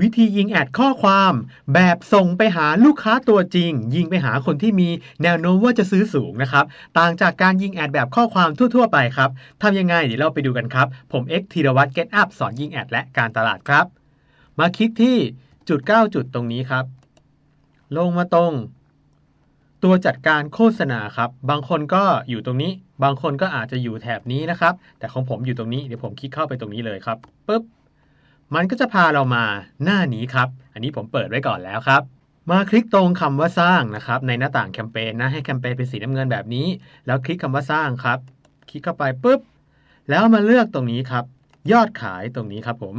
วิธียิงแอดข้อความ แบบส่งไปหาลูกค้าตัวจริง ยิงไปหาคนที่มีแนวโน้มว่าจะซื้อสูงนะครับ ต่างจากการยิงแอดแบบข้อความทั่ว ๆ ไปครับทำยังไงเดี๋ยวเราไปดูกันครับ ผมเอ็กธีรวัตร Get Up สอนยิงแอดและการตลาดครับ มาคลิกที่จุด 9 จุดตรงนี้ครับ ลงมาตรง ตัวจัดการโฆษณาครับ บางคนก็อยู่ตรงนี้ บางคนก็อาจจะอยู่แถบนี้นะครับ แต่ของผมอยู่ตรงนี้เดี๋ยวผมคลิกเข้าไปตรงนี้เลยครับปุ๊บ มันก็จะพาเรามาหน้านี้ครับ อันนี้ผมเปิดไว้ก่อนแล้วครับ มาคลิกตรงคำว่าสร้างนะครับ ในหน้าต่างแคมเปญนะให้แคมเปญเป็นสีน้ำเงินแบบนี้ แล้วคลิกคำว่าสร้างครับ คลิกเข้าไปปุ๊บ แล้วมาเลือกตรงนี้ครับ ยอดขายตรงนี้ครับผม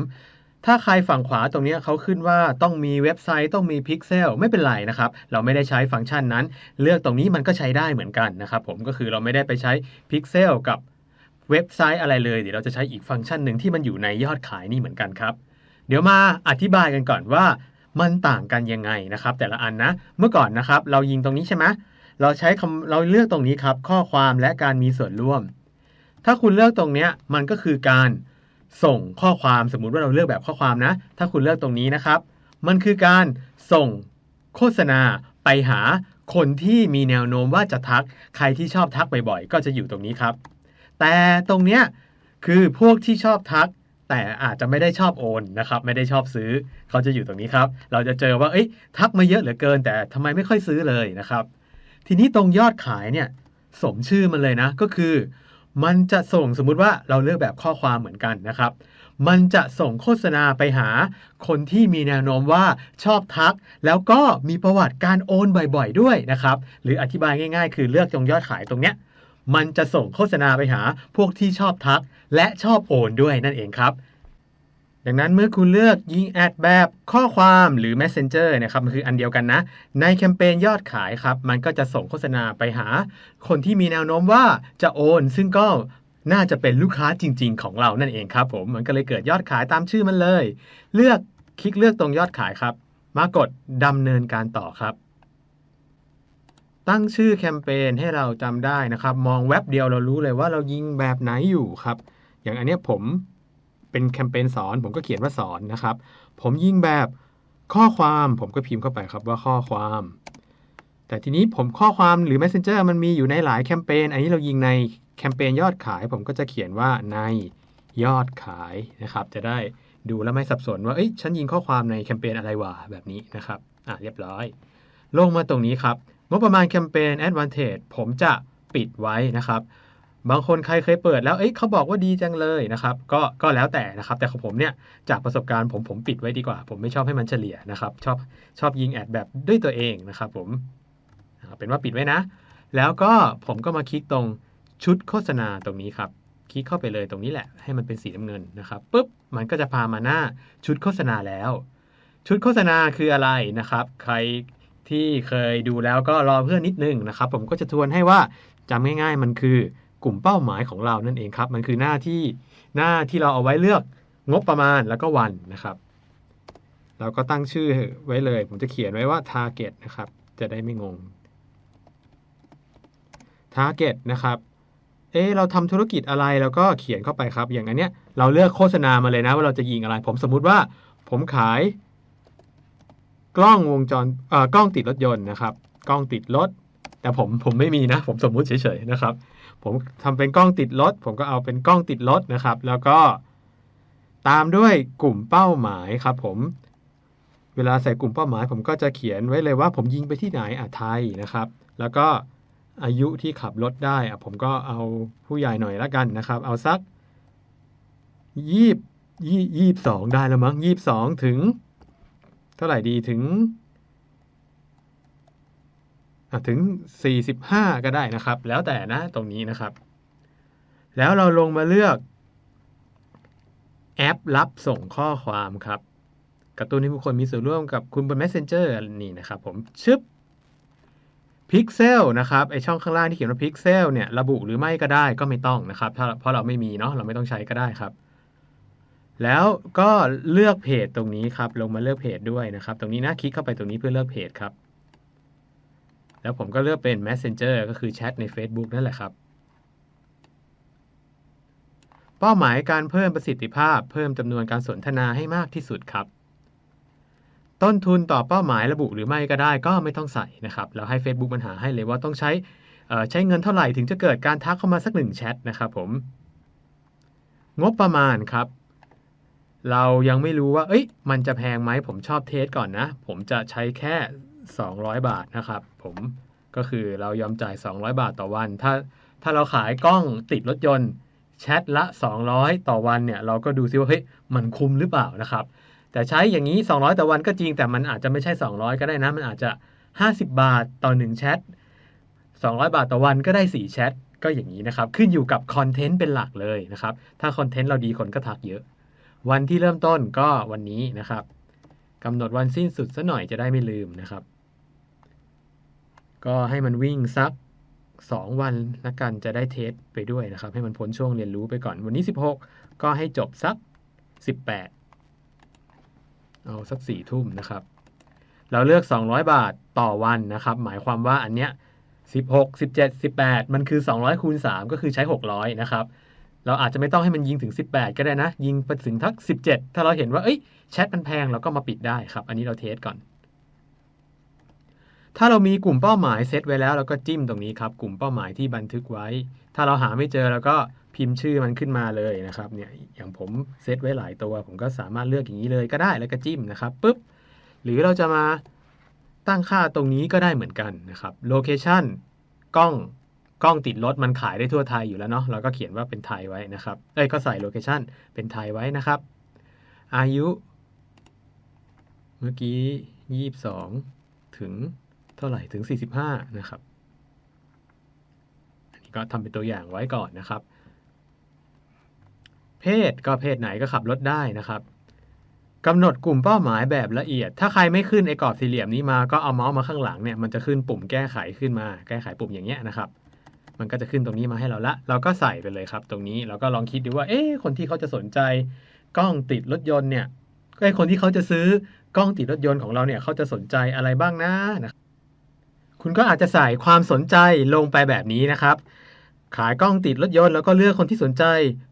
ถ้าใครฝั่งขวาตรงนี้เขาขึ้นว่าต้องมีเว็บไซต์ต้องมีพิกเซลไม่เป็นไรนะครับ เราไม่ได้ใช้ฟังก์ชันนั้น เลือกตรงนี้มันก็ใช้ได้เหมือนกันนะครับผมก็คือเราไม่ได้ไปใช้พิกเซลกับ เว็บไซต์อะไรเลย เดี๋ยวเราจะใช้อีกฟังก์ชันหนึ่งที่มันอยู่ในยอดขายนี่เหมือนกันครับ เดี๋ยวมาอธิบายกันก่อนว่ามันต่างกันยังไงนะครับ แต่ละอันนะ เมื่อก่อนนะครับ เรายิงตรงนี้ใช่ไหมเราใช้คำเราเลือกตรงนี้ครับ ข้อความและการมีส่วนร่วม ถ้าคุณเลือกตรงเนี้ยมันก็คือการส่งข้อความสมมุติว่าเราเลือกแบบข้อความนะ ถ้าคุณเลือกตรงนี้นะครับ มันคือการส่งโฆษณาไปหาคนที่มีแนวโน้มว่าจะทัก ใครที่ชอบทักบ่อยๆ ก็จะอยู่ตรงนี้ครับ แต่ตรงเนี้ยคือพวกที่ชอบทัก แต่อาจจะไม่ได้ชอบโอนนะครับ ไม่ได้ชอบซื้อเขาจะอยู่ตรงนี้ครับ เราจะเจอว่าเอ้ยทักมาเยอะเหลือเกิน แต่ทำไมไม่ค่อยซื้อเลยนะครับ ทีนี้ตรงยอดขายเนี่ยสมชื่อมันเลยนะ ก็คือ มันจะส่งสมมุติว่าเราเลือกแบบข้อความเหมือนกันนะครับ มันจะส่งโฆษณาไปหาคนที่มีแนวโน้มว่าชอบทัก แล้วก็มีประวัติการโอนบ่อย ๆ ด้วยนะครับ หรืออธิบายง่าย ๆ คือเลือกตรงยอดขายตรงเนี้ย มันจะส่งโฆษณาไปหาพวกที่ชอบทัก และชอบโอนด้วยนั่นเองครับ ดังนั้นเมื่อคุณเลือกยิงแอดแบบข้อความหรือ Messenger นะครับมันคืออันเดียวกันนะ ในแคมเปญยอดขายครับ มันก็จะส่งโฆษณาไปหา คนที่มีแนวโน้มว่าจะโอน ซึ่งก็น่าจะเป็นลูกค้าจริง ๆ ของเรานั่นเองครับ ผมมันก็เลยเกิดยอดขายตามชื่อมันเลย เลือกคลิกเลือกตรงยอดขายครับ มากดดำเนินการต่อครับ ตั้งชื่อแคมเปญให้เราจำได้นะครับ มองแว็บเดียวเรารู้เลยว่าเรายิงแบบไหนอยู่ครับ อย่างอันนี้ผมเป็นแคมเปญสอนผมก็เขียนว่าสอนนะครับ ผมยิงแบบข้อความผมก็พิมพ์เข้าไปครับว่าข้อความ แต่ทีนี้ผมข้อความหรือ Messenger มันมีอยู่ในหลายแคมเปญอันนี้เรายิงในแคมเปญยอดขาย ผมก็จะเขียนว่าในยอดขายนะครับ จะได้ดูแล้วไม่สับสนว่าเอ้ยฉันยิงข้อความในแคมเปญอะไรวะแบบนี้นะครับอะเรียบร้อย ลงมาตรงนี้ครับ งบประมาณแคมเปญ Advantage ผมจะปิดไว้นะครับ บางคนใครเคยเปิดแล้วเอ้ยเขาบอกว่าดีจังเลยนะครับก็ก็แล้วแต่นะครับ แต่ของผมเนี่ยจากประสบการณ์ผมผมปิดไว้ดีกว่า ผมไม่ชอบให้มันเฉลี่ยนะครับ ชอบชอบยิงแอดแบบด้วยตัวเองนะครับ ผมเป็นว่าปิดไว้นะ แล้วก็ผมก็มาคลิกตรงชุดโฆษณาตรงนี้ครับคลิกเข้าไปเลยตรงนี้แหละให้มันเป็นสีน้ำเงินนะครับปุ๊บมันก็จะพามาหน้าชุดโฆษณาแล้ว ชุดโฆษณาคืออะไรนะครับ ใคร ที่เคยดูแล้วก็รอเพื่อนนิดนึงนะครับ ผมก็จะทวนให้ว่าจำง่ายๆ มันคือกลุ่มเป้าหมายของเรานั่นเองครับ มันคือหน้าที่หน้าที่เราเอาไว้เลือกงบประมาณแล้วก็วันนะครับ เราก็ตั้งชื่อไว้เลย ผมจะเขียนไว้ว่า target นะครับ จะได้ไม่งง target นะครับเอ๊เราทำธุรกิจอะไรเราก็เขียนเข้าไปครับ อย่างอันเนี้ยเราเลือกโฆษณามาเลยนะว่าเราจะยิงอะไร ผมสมมุติว่าผมขาย กล้องวงจรอ่อกล้องติดรถยนต์นะครับ กล้องติดรถ แต่ผมผมไม่มีนะ ผมสมมุติเฉยๆนะครับ ผมทำเป็นกล้องติดรถ ผมก็เอาเป็นกล้องติดรถนะครับ แล้วก็ตามด้วยกลุ่มเป้าหมายครับ ผม เวลาใส่กลุ่มเป้าหมาย ผมก็จะเขียนไว้เลยว่า ผมยิงไปที่ไหนอะไทยนะครับ แล้วก็อายุที่ขับรถได้อะผมก็เอาผู้ใหญ่หน่อยละกันนะครับ เอาสักยี่ยี่ยี่สองได้แล้วมั้งยี่สองถึง เท่าไหร่ดีถึงอะถึง 45 ก็ได้นะครับ แล้วแต่นะตรงนี้นะครับ แล้วเราลงมาเลือกแอปรับส่งข้อความครับ กระตุ้นให้ผู้คนมีส่วนร่วมกับคุณบน Messenger นี่นะครับผมชึบ Pixel นะครับไอช่องข้างล่างที่เขียนว่า Pixel เนี่ยระบุหรือไม่ก็ได้ก็ไม่ต้องนะครับ ถ้าเพราะเราไม่มีเนาะเราไม่ต้องใช้ก็ได้ครับ แล้วก็เลือกเพจตรงนี้ครับ ลงมาเลือกเพจด้วยนะครับ ตรงนี้นะคลิกเข้าไปตรงนี้เพื่อเลือกเพจครับ แล้วผมก็เลือกเป็น Messenger ก็คือแชทใน Facebook นั่นแหละครับ เป้าหมายการเพิ่มประสิทธิภาพ เพิ่มจำนวนการสนทนาให้มากที่สุดครับ ต้นทุนต่อเป้าหมายระบุหรือไม่ก็ได้ก็ไม่ต้องใส่นะครับเราให้ Facebook มันหาให้เลยว่าต้องใช้ใช้เงินเท่าไหร่ถึงจะเกิดการทักเข้ามาสักหนึ่งแชทนะครับผม งบประมาณครับ เรายังไม่รู้ว่า เอ้ย มันจะแพงไหม ผมชอบเทสก่อนนะ ผมจะใช้แค่ 200 บาทนะครับ ผมก็คือเรายอมจ่าย 200 บาทต่อวัน ถ้าถ้าเราขายกล้องติดรถยนต์แชทละ 200 ต่อวันเนี่ย เราก็ดูซิว่า เฮ้ย มันคุ้มหรือเปล่านะครับ แต่ใช้อย่างนี้ 200 ต่อวันก็จริง แต่มันอาจจะไม่ใช่ 200 ก็ได้นะ มันอาจจะ 50 บาทต่อ1แชท200 บาทต่อวันก็ได้4แชทก็อย่างนี้นะครับ ขึ้นอยู่กับคอนเทนต์เป็นหลักเลยนะครับ ถ้าคอนเทนต์เราดีคนก็ทักเยอะ วันที่เริ่มต้นก็วันนี้นะครับกำหนดวันสิ้นสุดซะหน่อยจะได้ไม่ลืมนะครับ ก็ให้มันวิ่งสัก 2 วันละกันจะได้เทสไปด้วยนะครับ ให้มันพ้นช่วงเรียนรู้ไปก่อน วันนี้ 16 ก็ให้จบสัก 18 เอาสัก4ทุ่มนะครับ เราเลือก 200 บาทต่อวันนะครับ หมายความว่าอันเนี้ย16 17 18 มันคือ 200คูณ3ก็คือใช้ 600 นะครับ เราอาจจะไม่ต้องให้มันยิงถึง 18 ก็ได้นะ ยิงไปถึงทัก 17 ถ้าเราเห็นว่าเอ้ยแชทมันแพงเราก็มาปิดได้ครับ อันนี้เราเทสก่อน ถ้าเรามีกลุ่มเป้าหมายเซตไว้แล้วเราก็จิ้มตรงนี้ครับ กลุ่มเป้าหมายที่บันทึกไว้ ถ้าเราหาไม่เจอเราก็พิมพ์ชื่อมันขึ้นมาเลยนะครับเนี่ยอย่างผมเซตไว้หลายตัว ผมก็สามารถเลือกอย่างนี้เลยก็ได้แล้วก็จิ้มนะครับปุ๊บหรือเราจะมาตั้งค่าตรงนี้ก็ได้เหมือนกันนะครับโลเคชันกล้อง กล้องติดรถมันขายได้ทั่วไทยอยู่แล้วเนาะเราก็เขียนว่าเป็นไทยไว้นะครับเอ้ยก็ใส่โลเคชันเป็นไทยไว้นะครับ อายุ เมื่อกี้ยี่บสองถึงเท่าไหร่ถึง45นะครับอันนี้ก็ทำเป็นตัวอย่างไว้ก่อนนะครับ เพศก็เพศไหนก็ขับรถได้นะครับกำหนดกลุ่มเป้าหมายแบบละเอียด ถ้าใครไม่ขึ้นไอ้กรอบสี่เหลี่ยมนี้มา ก็เอาเมาส์มาข้างหลังเนี่ย มันจะขึ้นปุ่มแก้ไขขึ้นมา แก้ไขปุ่มอย่างเงี้ยนะครับ มันก็จะขึ้นตรงนี้มาให้เราละ เราก็ใส่ไปเลยครับ ตรงนี้เราก็ลองคิดดูว่า เอ๊ะคนที่เขาจะสนใจกล้องติดรถยนต์เนี่ยไอ้คนที่เขาจะซื้อกล้องติดรถยนต์ของเราเนี่ยเขาจะสนใจอะไรบ้างนะนะคุณก็อาจจะใส่ความสนใจลงไปแบบนี้นะครับ ขายกล้องติดรถยนต์แล้วก็เลือกคนที่สนใจ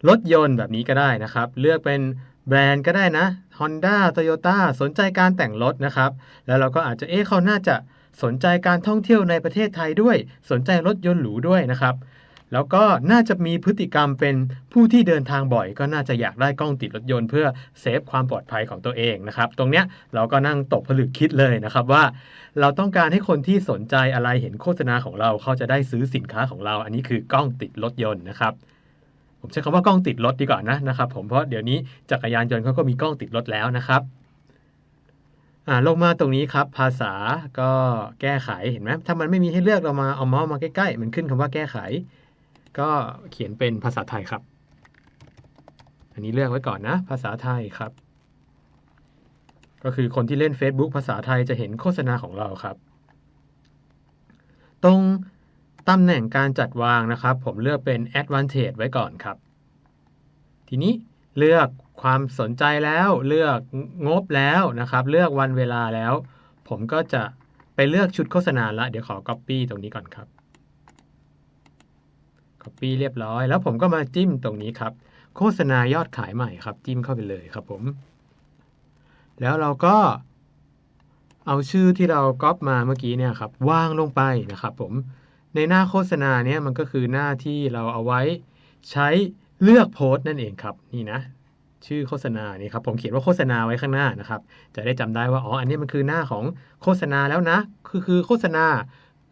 รถยนต์แบบนี้ก็ได้นะครับ เลือกเป็นแบรนด์ก็ได้นะ Honda Toyota สนใจการแต่งรถนะครับ แล้วเราก็อาจจะเอ๊ะเขาน่าจะ สนใจการท่องเที่ยวในประเทศไทยด้วย สนใจรถยนต์หรูด้วยนะครับ แล้วก็น่าจะมีพฤติกรรมเป็นผู้ที่เดินทางบ่อย ก็น่าจะอยากได้กล้องติดรถยนต์เพื่อเซฟความปลอดภัยของตัวเองนะครับ ตรงเนี้ยเราก็นั่งตกผลึกคิดเลยนะครับว่า เราต้องการให้คนที่สนใจอะไรเห็นโฆษณาของเราเขาจะได้ซื้อสินค้าของเรา อันนี้คือกล้องติดรถยนต์นะครับผมใช้คำว่ากล้องติดรถดีกว่านะนะครับผมเพราะเดี๋ยวนี้จักรยานยนต์เขาก็มีกล้องติดรถแล้วนะครับ อ่าลงมาตรงนี้ครับ ภาษาก็แก้ไขเห็นไหมถ้ามันไม่มีให้เลือกเรามาเอาเมาส์มาใกล้ๆ มันขึ้นคำว่าแก้ไข ก็เขียนเป็นภาษาไทยครับ อันนี้เลือกไว้ก่อนนะ ภาษาไทยครับ ก็คือคนที่เล่น Facebook ภาษาไทยจะเห็นโฆษณาของเราครับ ตรงตำแหน่งการจัดวางนะครับ ผมเลือกเป็น advantage ไว้ก่อนครับ ทีนี้ เลือกความสนใจแล้วเลือกงบแล้วนะครับ เลือกวันเวลาแล้ว ผมก็จะไปเลือกชุดโฆษณาละเดี๋ยวขอ copy ตรงนี้ก่อนครับ copy เรียบร้อย แล้วผมก็มาจิ้มตรงนี้ครับ โฆษณายอดขายใหม่ครับ จิ้มเข้าไปเลยครับผม แล้วเราก็เอาชื่อที่เราก๊อปมาเมื่อกี้เนี่ยครับวางลงไปนะครับผมในหน้าโฆษณาเนี่ยมันก็คือหน้าที่เราเอาไว้ใช้ เลือกโพสต์นั่นเองครับนี่นะ ชื่อโฆษณานี่ครับผมเขียนว่าโฆษณาไว้ข้างหน้านะครับ จะได้จำได้ว่าอ๋ออันนี้มันคือหน้าของโฆษณาแล้วนะ คือคือโฆษณา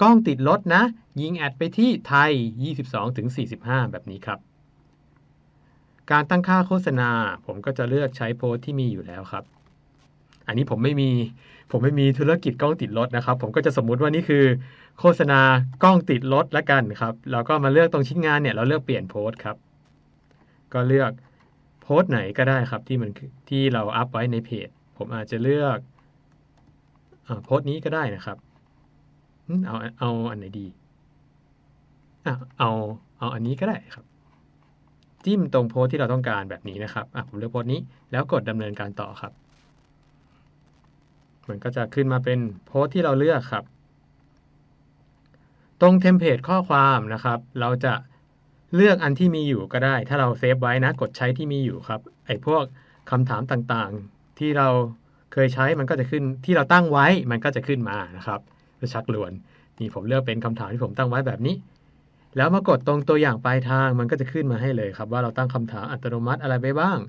กล้องติดรถนะ ยิงแอดไปที่ไทย 22-45 แบบนี้ครับ การตั้งค่าโฆษณา ผมก็จะเลือกใช้โพสต์ที่มีอยู่แล้วครับ อันนี้ผมไม่มี ผมไม่มีธุรกิจกล้องติดรถนะครับ ผมก็จะสมมุติว่านี่คือ โฆษณากล้องติดรถละกันครับเราก็มาเลือกตรงชิ้นงานเนี่ย เราเลือกเปลี่ยนโพสต์ครับ ก็เลือกโพสต์ไหนก็ได้ครับที่มันที่เราอัพไว้ในเพจ ผมอาจจะเลือกอโพสต์นี้ก็ได้นะครับ เอาเอาอันไหนดีอะเอาเอาอันนี้ก็ได้ครับ จิ้มตรงโพสต์ที่เราต้องการแบบนี้นะครับอะผมเลือกโพสต์นี้แล้วกดดำเนินการต่อครับ มันก็จะขึ้นมาเป็นโพสต์ที่เราเลือกครับ ตรงเทมเพลตข้อความนะครับ เราจะ เลือกอันที่มีอยู่ก็ได้ ถ้าเราเซฟไว้นะกดใช้ที่มีอยู่ครับ ไอ้พวกคำถามต่างๆ ที่เราเคยใช้มันก็จะขึ้นที่เราตั้งไว้มันก็จะขึ้นมานะครับจะชักลวนนี่ผมเลือกเป็นคำถามที่ผมตั้งไว้แบบนี้ แล้วมากดตรงตัวอย่างปลายทางมันก็จะขึ้นมาให้เลยครับ ว่าเราตั้งคำถามอัตโนมัติอะไรไปบ้าง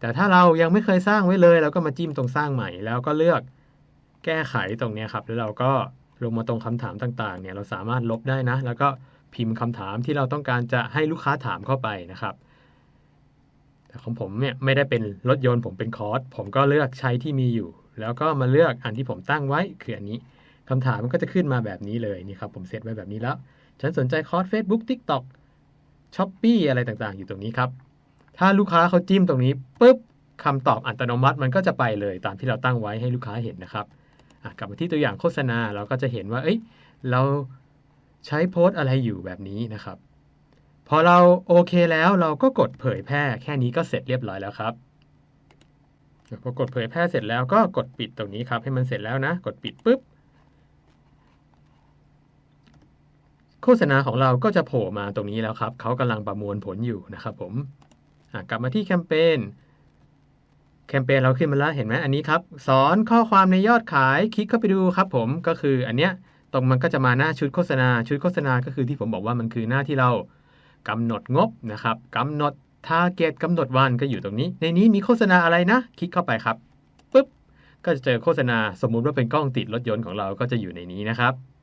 แต่ถ้าเรายังไม่เคยสร้างไว้เลยเราก็มาจิ้มตรงสร้างใหม่ แล้วก็เลือกแก้ไขตรงนี้ครับแล้วเราก็ลงมาตรงคำถามต่างๆ เนี่ยเราสามารถลบได้นะ แล้วก็ พิมพ์คำถามที่เราต้องการจะให้ลูกค้าถามเข้าไปนะครับแต่ของผมเนี่ยไม่ได้เป็นรถยนต์ผมเป็นคอร์สผมก็เลือกใช้ที่มีอยู่ แล้วก็มาเลือกอันที่ผมตั้งไว้คืออันนี้คำถามมันก็จะขึ้นมาแบบนี้เลยนี่ครับผมเซตไว้แบบนี้แล้ว ฉันสนใจคอร์ส Facebook TikTok s h o p e e อะไรต่างๆ อยู่ตรงนี้ครับ ถ้าลูกค้าเขาจิ้มตรงนี้ปุ๊บคำตอบอัตโนมัติมันก็จะไปเลยตามที่เราตั้งไว้ให้ลูกค้าเห็นนะครับกลับมาที่ตัวอย่างโฆษณาเราก็จะเห็นว่าเอ้ยเรา ใช้โพสต์อะไรอยู่แบบนี้นะครับ พอเราโอเคแล้วเราก็กดเผยแพร่แค่นี้ก็เสร็จเรียบร้อยแล้วครับพอกดเผยแพร่เสร็จแล้วก็กดปิดตรงนี้ครับ ให้มันเสร็จแล้วนะ กดปิดปุ๊บโฆษณาของเราก็จะโผล่มาตรงนี้แล้วครับเขากำลังประมวลผลอยู่นะครับผมกลับมาที่แคมเปญแคมเปญเราขึ้นมาแล้วเห็นไหมอันนี้ครับ สอนข้อความในยอดขายคลิกเข้าไปดูครับผมก็คืออันเนี้ย ตรงมันก็จะมาหน้าชุดโฆษณา ชุดโฆษณาก็คือที่ผมบอกว่ามันคือหน้าที่เรากำหนดงบนะครับกำหนดทาร์เก็ตกำหนดวันก็อยู่ตรงนี้ ในนี้มีโฆษณาอะไรนะ คลิกเข้าไปครับปุ๊บก็จะเจอโฆษณาสมมุติว่าเป็นกล้องติดรถยนต์ของเราก็จะอยู่ในนี้นะครับ